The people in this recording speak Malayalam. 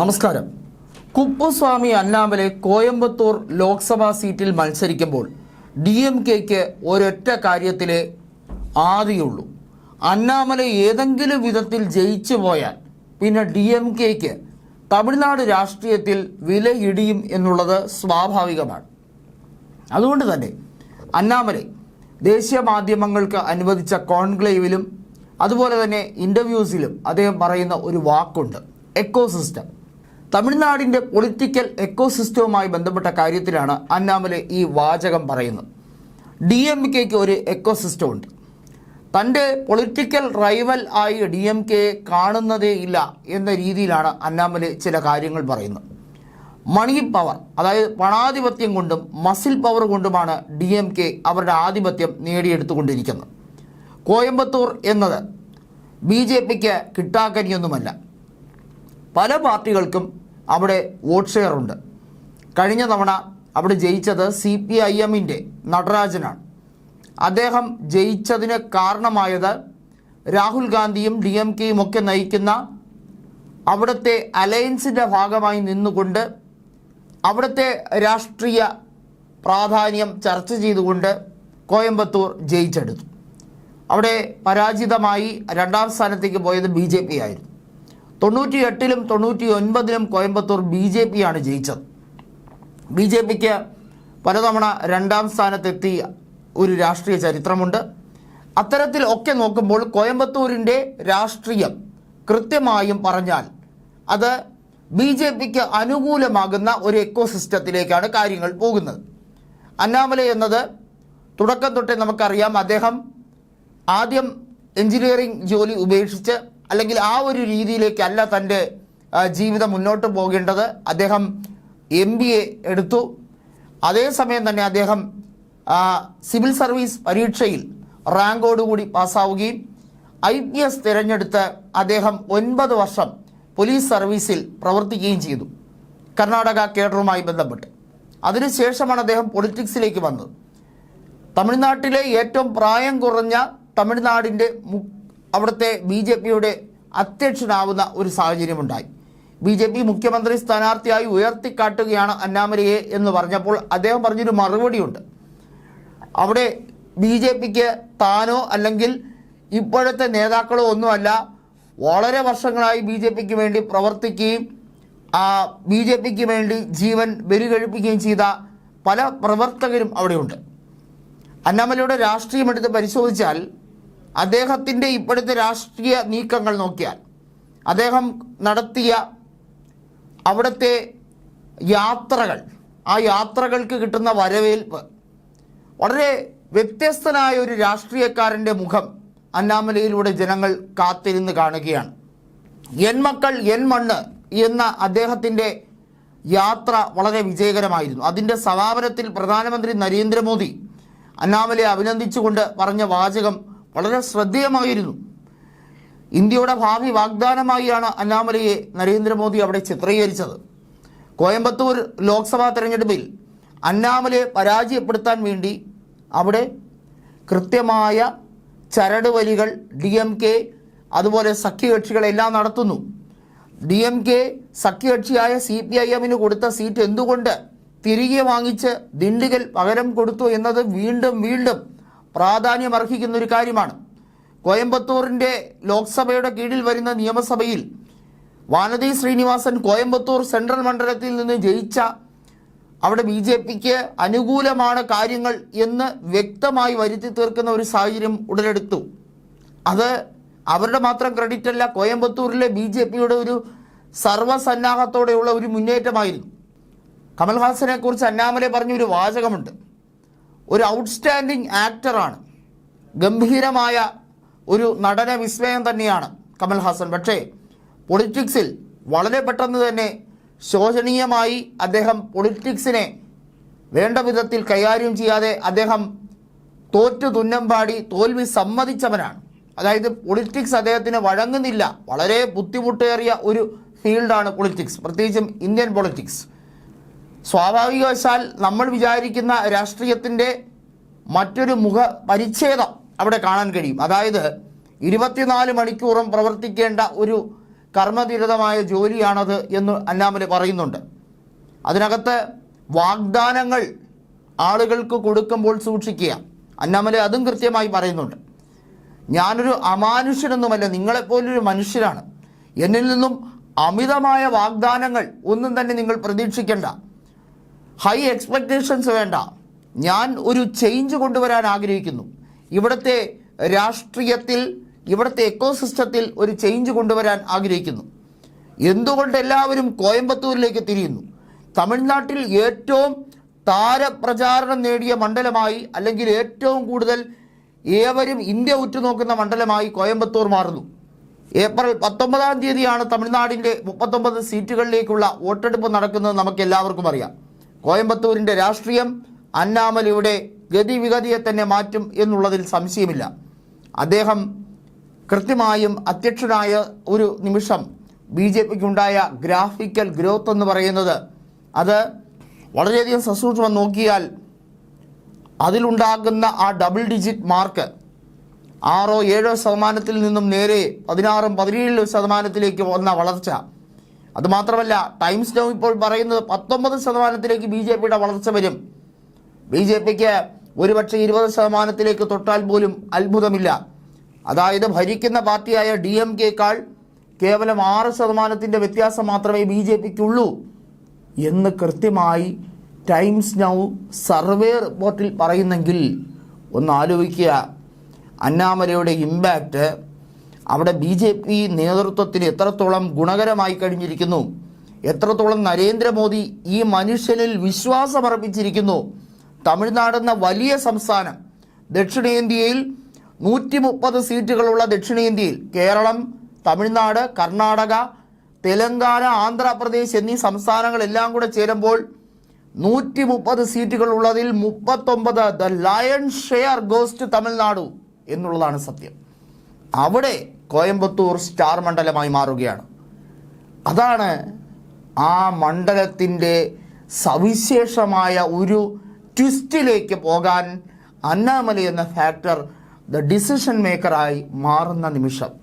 നമസ്കാരം. കുപ്പുസ്വാമി അന്നാമലെ കോയമ്പത്തൂർ ലോക്സഭാ സീറ്റിൽ മത്സരിക്കുമ്പോൾ ഡി എം കെക്ക് ഒരൊറ്റ കാര്യത്തിലെ ആദിയുള്ളൂ. അന്നാമലെ ഏതെങ്കിലും വിധത്തിൽ ജയിച്ചു പോയാൽ പിന്നെ ഡി എം കെക്ക് തമിഴ്നാട് രാഷ്ട്രീയത്തിൽ വിലയിടിയും എന്നുള്ളത് സ്വാഭാവികമാണ്. അതുകൊണ്ട് തന്നെ അന്നാമലെ ദേശീയ മാധ്യമങ്ങൾക്ക് അനുവദിച്ച കോൺക്ലേവിലും അതുപോലെ തന്നെ ഇന്റർവ്യൂസിലും അദ്ദേഹം പറയുന്ന ഒരു വാക്കുണ്ട് എക്കോസിസ്റ്റം. തമിഴ്നാടിന്റെ പൊളിറ്റിക്കൽ എക്കോസിസ്റ്റവുമായി ബന്ധപ്പെട്ട കാര്യത്തിലാണ് അന്നാമലെ ഈ വാചകം പറയുന്നത്. ഡി എം കെക്ക് ഒരു എക്കോസിസ്റ്റം ഉണ്ട് തന്റെ പൊളിറ്റിക്കൽ റൈവൽ ആയി ഡി എം കെ കാണുന്നതേ ഇല്ല എന്ന രീതിയിലാണ് അന്നാമലെ ചില കാര്യങ്ങൾ പറയുന്നത്. മണി പവർ അതായത് പണാധിപത്യം കൊണ്ടും മസിൽ പവർ കൊണ്ടുമാണ് ഡി എം കെ അവരുടെ ആധിപത്യം നേടിയെടുത്തുകൊണ്ടിരിക്കുന്നത്. കോയമ്പത്തൂർ എന്നത് ബി ജെ പിക്ക് കിട്ടാക്കനിയൊന്നുമല്ല. പല പാർട്ടികൾക്കും അവിടെ വോട്ട് ഷെയർ ഉണ്ട്. കഴിഞ്ഞ തവണ അവിടെ ജയിച്ചത് സി പി ഐ എമ്മിന്റെ നടരാജനാണ്. അദ്ദേഹം ജയിച്ചതിന് കാരണമായത് രാഹുൽ ഗാന്ധിയും ഡി എം കെയും ഒക്കെ നയിക്കുന്ന അവിടുത്തെ അലയൻസിന്റെ ഭാഗമായി നിന്നുകൊണ്ട് അവിടുത്തെ രാഷ്ട്രീയ പ്രാധാന്യം ചർച്ച ചെയ്തുകൊണ്ട് കോയമ്പത്തൂർ ജയിച്ചെടുത്തു. അവിടെ പരാജിതമായി രണ്ടാം സ്ഥാനത്തേക്ക് പോയത് ബി ജെ പി ആയിരുന്നു. തൊണ്ണൂറ്റി എട്ടിലും തൊണ്ണൂറ്റി ഒൻപതിലും കോയമ്പത്തൂർ ബി ജെ പി ആണ് ജയിച്ചത്. ബി ജെ പിക്ക് പലതവണ രണ്ടാം സ്ഥാനത്തെത്തി ഒരു രാഷ്ട്രീയ ചരിത്രമുണ്ട്. അത്തരത്തിൽ ഒക്കെ നോക്കുമ്പോൾ കോയമ്പത്തൂരിന്റെ രാഷ്ട്രീയം കൃത്യമായും പറഞ്ഞാൽ അത് ബി ജെ പിക്ക് അനുകൂലമാകുന്ന ഒരു എക്കോ സിസ്റ്റത്തിലേക്കാണ് കാര്യങ്ങൾ പോകുന്നത്. അന്നാമല എന്നത് തുടക്കം തൊട്ടേ നമുക്കറിയാം അദ്ദേഹം ആദ്യം എഞ്ചിനീയറിംഗ് ജോലി ഉപേക്ഷിച്ച് അല്ലെങ്കിൽ ആ ഒരു രീതിയിലേക്കല്ല തന്റെ ജീവിതം മുന്നോട്ട് പോകേണ്ടത് അദ്ദേഹം എം ബി എ എടുത്തു. അതേസമയം തന്നെ അദ്ദേഹം സിവിൽ സർവീസ് പരീക്ഷയിൽ റാങ്കോടുകൂടി പാസ്സാവുകയും ഐ പി എസ് തിരഞ്ഞെടുത്ത് അദ്ദേഹം ഒൻപത് വർഷം പോലീസ് സർവീസിൽ പ്രവർത്തിക്കുകയും ചെയ്തു. കർണാടക കേഡറുമായി ബന്ധപ്പെട്ട്. അതിനുശേഷമാണ് അദ്ദേഹം പൊളിറ്റിക്സിലേക്ക് വന്നത്. തമിഴ്നാട്ടിലെ ഏറ്റവും പ്രായം കുറഞ്ഞ തമിഴ്നാടിന്റെ അവിടുത്തെ ബി ജെ പിയുടെ അധ്യക്ഷനാവുന്ന ഒരു സാഹചര്യമുണ്ടായി. ബി ജെ പി മുഖ്യമന്ത്രി സ്ഥാനാർത്ഥിയായി ഉയർത്തിക്കാട്ടുകയാണ് അന്നാമലയെ എന്ന് പറഞ്ഞപ്പോൾ അദ്ദേഹം പറഞ്ഞൊരു മറുപടിയുണ്ട്. അവിടെ ബി ജെ പിക്ക് താനോ അല്ലെങ്കിൽ ഇപ്പോഴത്തെ നേതാക്കളോ ഒന്നുമല്ല വളരെ വർഷങ്ങളായി ബി ജെ പിക്ക് വേണ്ടി പ്രവർത്തിക്കുകയും ആ ബി ജെ പിക്ക് വേണ്ടി ജീവൻ ബലികഴിപ്പിക്കുകയും ചെയ്ത പല പ്രവർത്തകരും അവിടെയുണ്ട്. അന്നാമലയുടെ രാഷ്ട്രീയം എടുത്ത് പരിശോധിച്ചാൽ അദ്ദേഹത്തിന്റെ ഇപ്പോഴത്തെ രാഷ്ട്രീയ നീക്കങ്ങൾ നോക്കിയാൽ അദ്ദേഹം നടത്തിയ അവിടുത്തെ യാത്രകൾ ആ യാത്രകൾക്ക് കിട്ടുന്ന വരവേൽപ്പ് വളരെ വ്യത്യസ്തനായ ഒരു രാഷ്ട്രീയക്കാരന്റെ മുഖം അന്നാമലയിലൂടെ ജനങ്ങൾ കാത്തിരുന്ന് കാണുകയാണ്. എൻ മക്കൾ എൻ മണ്ണ് എന്ന അദ്ദേഹത്തിന്റെ യാത്ര വളരെ വിജയകരമായിരുന്നു. അതിന്റെ സമാപനത്തിൽ പ്രധാനമന്ത്രി നരേന്ദ്രമോദി അന്നാമലയെ അഭിനന്ദിച്ചുകൊണ്ട് പറഞ്ഞ വാചകം വളരെ ശ്രദ്ധേയമായിരുന്നു. ഇന്ത്യയുടെ ഭാവി വാഗ്ദാനമായാണ് അന്നാമലയെ നരേന്ദ്രമോദി അവിടെ ചിത്രീകരിച്ചത്. കോയമ്പത്തൂർ ലോക്സഭാ തെരഞ്ഞെടുപ്പിൽ അന്നാമലയെ പരാജയപ്പെടുത്താൻ വേണ്ടി അവിടെ കൃത്യമായ ചരട് വലികൾ ഡി എം കെ അതുപോലെ സഖ്യകക്ഷികളെല്ലാം നടത്തുന്നു. ഡി എം കെ സഖ്യകക്ഷിയായ സി പി ഐ എമ്മിന് കൊടുത്ത സീറ്റ് എന്തുകൊണ്ട് തിരികെ വാങ്ങിച്ച് ദിണ്ടുകൽ പകരം കൊടുത്തു എന്നത് വീണ്ടും വീണ്ടും പ്രാധാന്യമർഹിക്കുന്ന ഒരു കാര്യമാണ്. കോയമ്പത്തൂരിന്റെ ലോക്സഭയുടെ കീഴിൽ വരുന്ന നിയമസഭയിൽ വാനതി ശ്രീനിവാസൻ കോയമ്പത്തൂർ സെൻട്രൽ മണ്ഡലത്തിൽ നിന്ന് ജയിച്ച അവിടെ ബി ജെ പിക്ക് അനുകൂലമാണ് കാര്യങ്ങൾ എന്ന് വ്യക്തമായി വരുത്തി തീർക്കുന്ന ഒരു സാഹചര്യം ഉടലെടുത്തു. അത് അവരുടെ മാത്രം ക്രെഡിറ്റ് അല്ല കോയമ്പത്തൂരിലെ ബി ജെ പിയുടെ ഒരു സർവസന്നാഹത്തോടെയുള്ള ഒരു മുന്നേറ്റമായിരുന്നു. കമൽഹാസനെ കുറിച്ച് അന്നാമലെ പറഞ്ഞൊരു വാചകമുണ്ട്. ഒരു ഔട്ട്സ്റ്റാൻഡിംഗ് ആക്ടറാണ് ഗംഭീരമായ ഒരു നടന വിസ്മയം തന്നെയാണ് കമൽഹാസൻ പക്ഷേ പൊളിറ്റിക്സിൽ വളരെ പെട്ടെന്ന് തന്നെ ശോചനീയമായി അദ്ദേഹം പൊളിറ്റിക്സിനെ വേണ്ട വിധത്തിൽ കൈകാര്യം ചെയ്യാതെ അദ്ദേഹം തോറ്റു തുന്നം പാടി തോൽവി സമ്മതിച്ചവനാണ്. അതായത് പൊളിറ്റിക്സ് അദ്ദേഹത്തിന് വഴങ്ങുന്നില്ല. വളരെ ബുദ്ധിമുട്ടേറിയ ഒരു ഫീൽഡാണ് പൊളിറ്റിക്സ് പ്രത്യേകിച്ചും ഇന്ത്യൻ പൊളിറ്റിക്സ് സ്വാഭാവികവശാൽ നമ്മൾ വിചാരിക്കുന്ന രാഷ്ട്രീയത്തിന്റെ മറ്റൊരു മുഖ പരിച്ഛേദം അവിടെ കാണാൻ കഴിയും. അതായത് ഇരുപത്തിനാല് മണിക്കൂറും പ്രവർത്തിക്കേണ്ട ഒരു കർമ്മനിരതമായ ജോലിയാണത് എന്ന് അന്നാമല പറയുന്നുണ്ട്. അതിനകത്ത് വാഗ്ദാനങ്ങൾ ആളുകൾക്ക് കൊടുക്കുമ്പോൾ സൂക്ഷിക്കുക. അന്നാമല അതും കൃത്യമായി പറയുന്നുണ്ട്. ഞാനൊരു അമാനുഷ്യനൊന്നുമല്ല നിങ്ങളെപ്പോലൊരു മനുഷ്യരാണ്. എന്നിൽ നിന്നും അമിതമായ വാഗ്ദാനങ്ങൾ ഒന്നും തന്നെ നിങ്ങൾ പ്രതീക്ഷിക്കേണ്ട. ഹൈ എക്സ്പെക്റ്റേഷൻസ് വേണ്ട. ഞാൻ ഒരു ചേഞ്ച് കൊണ്ടുവരാൻ ആഗ്രഹിക്കുന്നു. ഇവിടുത്തെ രാഷ്ട്രീയത്തിൽ ഇവിടുത്തെ എക്കോസിസ്റ്റത്തിൽ ഒരു ചേഞ്ച് കൊണ്ടുവരാൻ ആഗ്രഹിക്കുന്നു. എന്തുകൊണ്ട് എല്ലാവരും കോയമ്പത്തൂരിലേക്ക് തിരിയുന്നു? തമിഴ്നാട്ടിൽ ഏറ്റവും താരപ്രചാരണം നേടിയ മണ്ഡലമായി അല്ലെങ്കിൽ ഏറ്റവും കൂടുതൽ ഏവരും ഇന്ത്യ ഉറ്റുനോക്കുന്ന മണ്ഡലമായി കോയമ്പത്തൂർ മാറുന്നു. ഏപ്രിൽ പത്തൊമ്പതാം തീയതിയാണ് തമിഴ്നാടിന്റെ മുപ്പത്തൊമ്പത് സീറ്റുകളിലേക്കുള്ള വോട്ടെടുപ്പ് നടക്കുന്നത് നമുക്ക് എല്ലാവർക്കും അറിയാം. കോയമ്പത്തൂരിന്റെ രാഷ്ട്രീയം അന്നാമലിയുടെ ഗതിവിഗതിയെ തന്നെ മാറ്റും എന്നുള്ളതിൽ സംശയമില്ല. അദ്ദേഹം കൃത്യമായും അധ്യക്ഷനായ ഒരു നിമിഷം ബി ജെ പിക്കുണ്ടായ ഗ്രാഫിക്കൽ ഗ്രോത്ത് എന്ന് പറയുന്നത് അത് വളരെയധികം സസൂക്ഷ്മം നോക്കിയാൽ അതിലുണ്ടാകുന്ന ആ ഡബിൾ ഡിജിറ്റ് മാർക്ക് ആറോ ഏഴോ ശതമാനത്തിൽ നിന്നും നേരെ പതിനാറും പതിനേഴ് ശതമാനത്തിലേക്ക് വന്ന വളർച്ച അതുമാത്രമല്ല ടൈംസ് നൗ ഇപ്പോൾ പറയുന്നത് പത്തൊമ്പത് ശതമാനത്തിലേക്ക് ബി ജെ പിയുടെ വളർച്ച വരും. ബി ജെ പിക്ക് ഒരുപക്ഷെ ഇരുപത് ശതമാനത്തിലേക്ക് തൊട്ടാൽ പോലും അത്ഭുതമില്ല. അതായത് ഭരിക്കുന്ന പാർട്ടിയായ ഡി എം കെക്കാൾ കേവലം ആറ് ശതമാനത്തിന്റെ വ്യത്യാസം മാത്രമേ ബി ജെ പിക്കുള്ളൂ എന്ന് കൃത്യമായി ടൈംസ് നൗ സർവേ റിപ്പോർട്ടിൽ പറയുന്നെങ്കിൽ ഒന്ന് ആലോചിക്കുക. അന്നാമലയുടെ ഇമ്പാക്റ്റ് അവിടെ ബി ജെ പി നേതൃത്വത്തിന് എത്രത്തോളം ഗുണകരമായി കഴിഞ്ഞിരിക്കുന്നു? എത്രത്തോളം നരേന്ദ്രമോദി ഈ മനുഷ്യനിൽ വിശ്വാസമർപ്പിച്ചിരിക്കുന്നു? തമിഴ്നാട് എന്ന വലിയ സംസ്ഥാനം ദക്ഷിണേന്ത്യയിൽ നൂറ്റി മുപ്പത് സീറ്റുകളുള്ള ദക്ഷിണേന്ത്യയിൽ കേരളം തമിഴ്നാട് കർണാടക തെലങ്കാന ആന്ധ്രാപ്രദേശ് എന്നീ സംസ്ഥാനങ്ങളെല്ലാം കൂടെ ചേരുമ്പോൾ നൂറ്റി മുപ്പത് സീറ്റുകളുള്ളതിൽ മുപ്പത്തൊമ്പത് the lion share goes to Tamil Nadu എന്നുള്ളതാണ് സത്യം. അവിടെ കോയമ്പത്തൂർ സ്റ്റാർ മണ്ഡലമായി മാറുകയാണ്. അതാണ് ആ മണ്ഡലത്തിന്റെ സവിശേഷമായ ഒരു ട്വിസ്റ്റിലേക്ക് പോകാൻ അന്നാമലി എന്ന ഫാക്ടർ ദ ഡിസിഷൻ മേക്കറായി മാറുന്ന നിമിഷം.